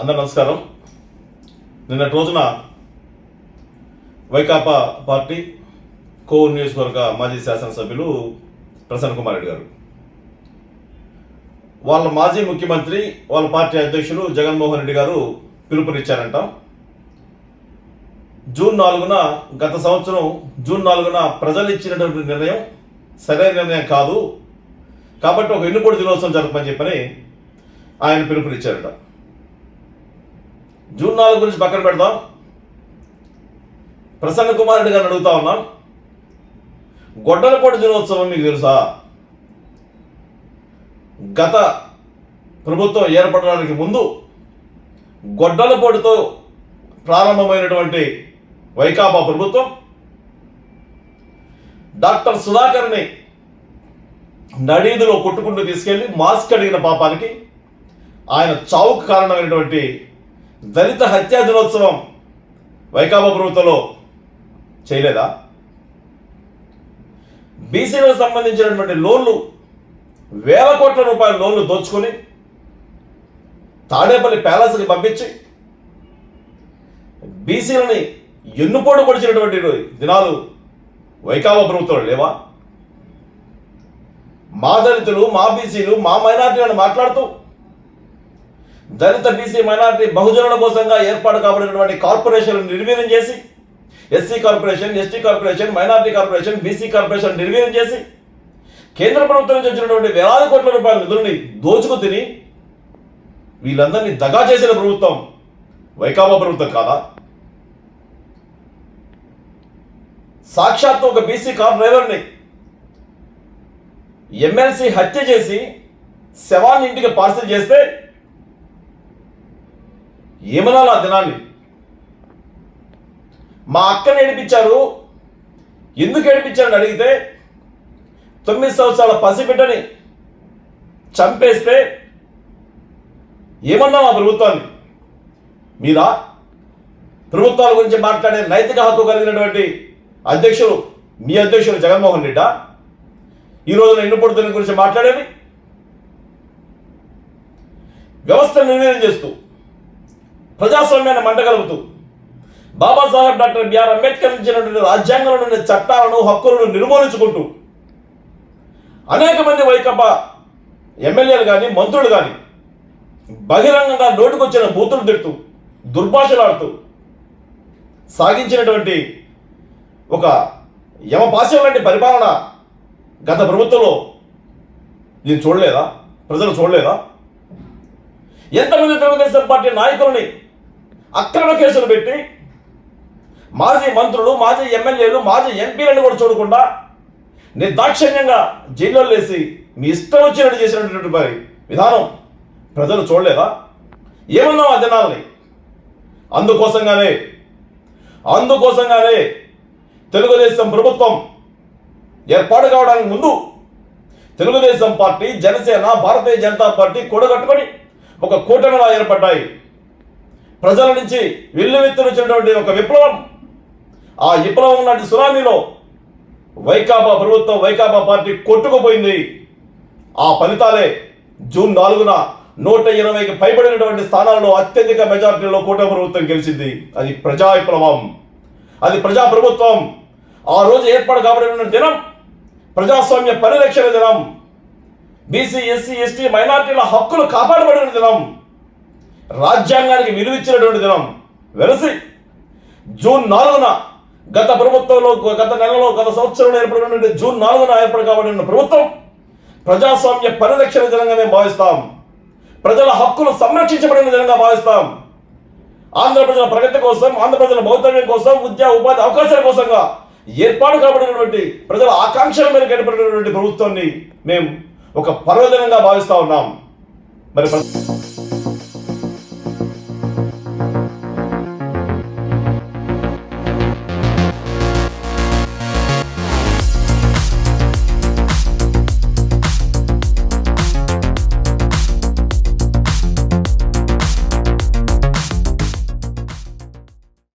అందరు నమస్కారం. నిన్నటి రోజున వైకాపా పార్టీ కో నియోజకవర్గ మాజీ శాసనసభ్యులు ప్రసన్న కుమార్ రెడ్డి గారు. వాళ్ళ మాజీ ముఖ్యమంత్రి వాళ్ళ పార్టీ అధ్యక్షులు జగన్మోహన్ రెడ్డి గారు పిలుపునిచ్చారంట. జూన్ నాలుగున గత సంవత్సరం జూన్ నాలుగున ప్రజలు ఇచ్చినటువంటి నిర్ణయం సరైన నిర్ణయం కాదు. కాబట్టి ఒక ఎన్నుకోటి దినోత్సవం జరపమని చెప్పని ఆయన పిలుపునిచ్చారట. జూన్ నాలుగు గురించి పక్కన పెడదాం. ప్రసన్న కుమార్ రెడ్డి గారిని అడుగుతా ఉన్నాం. గొడ్డలపాటు దినోత్సవం మీకు తెలుసా? గత ప్రభుత్వం ఏర్పడడానికి ముందు గొడ్డలపాటుతో ప్రారంభమైనటువంటి వైకాపా ప్రభుత్వం డాక్టర్ సుధాకర్ని నడీదులో కొట్టుకుంటూ తీసుకెళ్ళి మాస్క్ అడిగిన పాపానికి ఆయన చావుకు కారణమైనటువంటి దళిత హత్యా దినోత్సవం వైకాపా ప్రభుత్వంలో చేయలేదా? బీసీలకు సంబంధించినటువంటి లోన్లు వేల కోట్ల రూపాయల లోన్లు దోచుకొని తాడేపల్లి ప్యాలెస్కి పంపించి బీసీలని ఎన్నుపోటు పొడిచినటువంటి దినాలు వైకాపా ప్రభుత్వం లేవా? మా దళితులు మా బీసీలు మా మైనార్టీలను మాట్లాడుతూ దళిత బీసీ మైనార్టీ బహుజనుల కోసంగా ఏర్పాటు కాబడినటువంటి కార్పొరేషన్ నిర్వీర్యం చేసి SC corporation ST corporation minority corporation BC corporation నిర్వీర్యం చేసి కేంద్ర ప్రభుత్వం నుంచి వచ్చినటువంటి వేలాది కోట్ల రూపాయల నిధుల్ని దోచుకు తిని వీళ్ళందరినీ దగా చేసిన ప్రభుత్వం వైకాపా ప్రభుత్వం కాదా? సాక్షాత్తు ఒక బీసీ కార్ డ్రైవర్ని ఎమ్మెల్సీ హత్య చేసి శవాన్ని ఇంటికి పార్సల్ చేస్తే ఏమనాలి ఆ దినాన్ని మా అక్కని ఏడిపించారు. ఎందుకు ఏడిపించారని అడిగితే తొమ్మిది సంవత్సరాల పసిబిడ్డని చంపేస్తే ఏమన్నా మా ప్రభుత్వాన్ని? మీరా? ప్రభుత్వాల గురించి మాట్లాడే నైతిక హక్కు కలిగినటువంటి అధ్యక్షులు మీ అధ్యక్షులు జగన్మోహన్ రెడ్డా? ఈ రోజున ఎన్నుపడుతున్న గురించి మాట్లాడేది వ్యవస్థ నిర్ణయం చేస్తూ ప్రజాస్వామ్యాన్ని మంటగలుగుతూ బాబాసాహెబ్ డాక్టర్ బిఆర్ అంబేద్కర్ ఇచ్చినటువంటి రాజ్యాంగంలో ఉండే చట్టాలను హక్కులను నిర్మూలించుకుంటూ అనేక మంది వైకప్ప ఎమ్మెల్యేలు కానీ మంత్రులు కానీ బహిరంగంగా నోటుకొచ్చిన బూతులు తిడుతూ దుర్భాషలాడుతూ సాగించినటువంటి ఒక యమపాశం లాంటి పరిపాలన గత ప్రభుత్వంలో నేను చూడలేదా? ప్రజలు చూడలేదా? ఎంతమంది తెలుగుదేశం పార్టీ నాయకులని అక్రమ కేసులు పెట్టి మాజీ మంత్రులు మాజీ ఎమ్మెల్యేలు మాజీ ఎంపీలను కూడా చూడకుండా నిర్దాక్షిణ్యంగా జైల్లో వేసి మీ ఇష్టం వచ్చినట్టు చేసినటువంటి మరి విధానం ప్రజలు చూడలేదా? ఏమన్నాం ఆ దినాలని అందుకోసంగానే అందుకోసంగానే తెలుగుదేశం ప్రభుత్వం ఏర్పాటు కావడానికి ముందు తెలుగుదేశం పార్టీ జనసేన భారతీయ జనతా పార్టీ కూడగట్టుకొని ఒక కూటమిలా ఏర్పడ్డాయి. ప్రజల నుంచి వెల్లువెత్తునిచ్చినటువంటి ఒక విప్లవం. ఆ విప్లవం లాంటి సునామీలో వైకాపా ప్రభుత్వం వైకాపా పార్టీ కొట్టుకుపోయింది. ఆ ఫలితాలే జూన్ నాలుగున నూట ఇరవైకి పైబడినటువంటి స్థానాల్లో అత్యధిక మెజార్టీలో కూటమి ప్రభుత్వం గెలిచింది. అది ప్రజా విప్లవం. అది ప్రజా ప్రభుత్వం. ఆ రోజు ఏర్పాటు కాబడిన దినం. ప్రజాస్వామ్య పరిరక్షణ దినం. బీసీ ఎస్సీ ఎస్టీ మైనార్టీల హక్కులు కాపాడబడిన దినం. రాజ్యాంగానికి విలువిచ్చినటువంటి దినం వెలసి. జూన్ నాలుగున గత ప్రభుత్వంలో గత నెలలో గత సంవత్సరంలో ఏర్పడినటువంటి జూన్ నాలుగున ఏర్పాటు కాబడిన ప్రభుత్వం ప్రజాస్వామ్య పరిరక్షణ దినంగా మేము భావిస్తాం. ప్రజల హక్కులు సంరక్షించబడిన దినంగా భావిస్తాం. ఆంధ్ర ప్రజల ప్రగతి కోసం ఆంధ్ర ప్రజల భౌతవ్యం కోసం విద్యా ఉపాధి అవకాశాల కోసంగా ఏర్పాటు కాబడినటువంటి ప్రజల ఆకాంక్షల మేరకు ఏర్పడినటువంటి ప్రభుత్వాన్ని మేము ఒక పర్వదినంగా భావిస్తా ఉన్నాం. మరి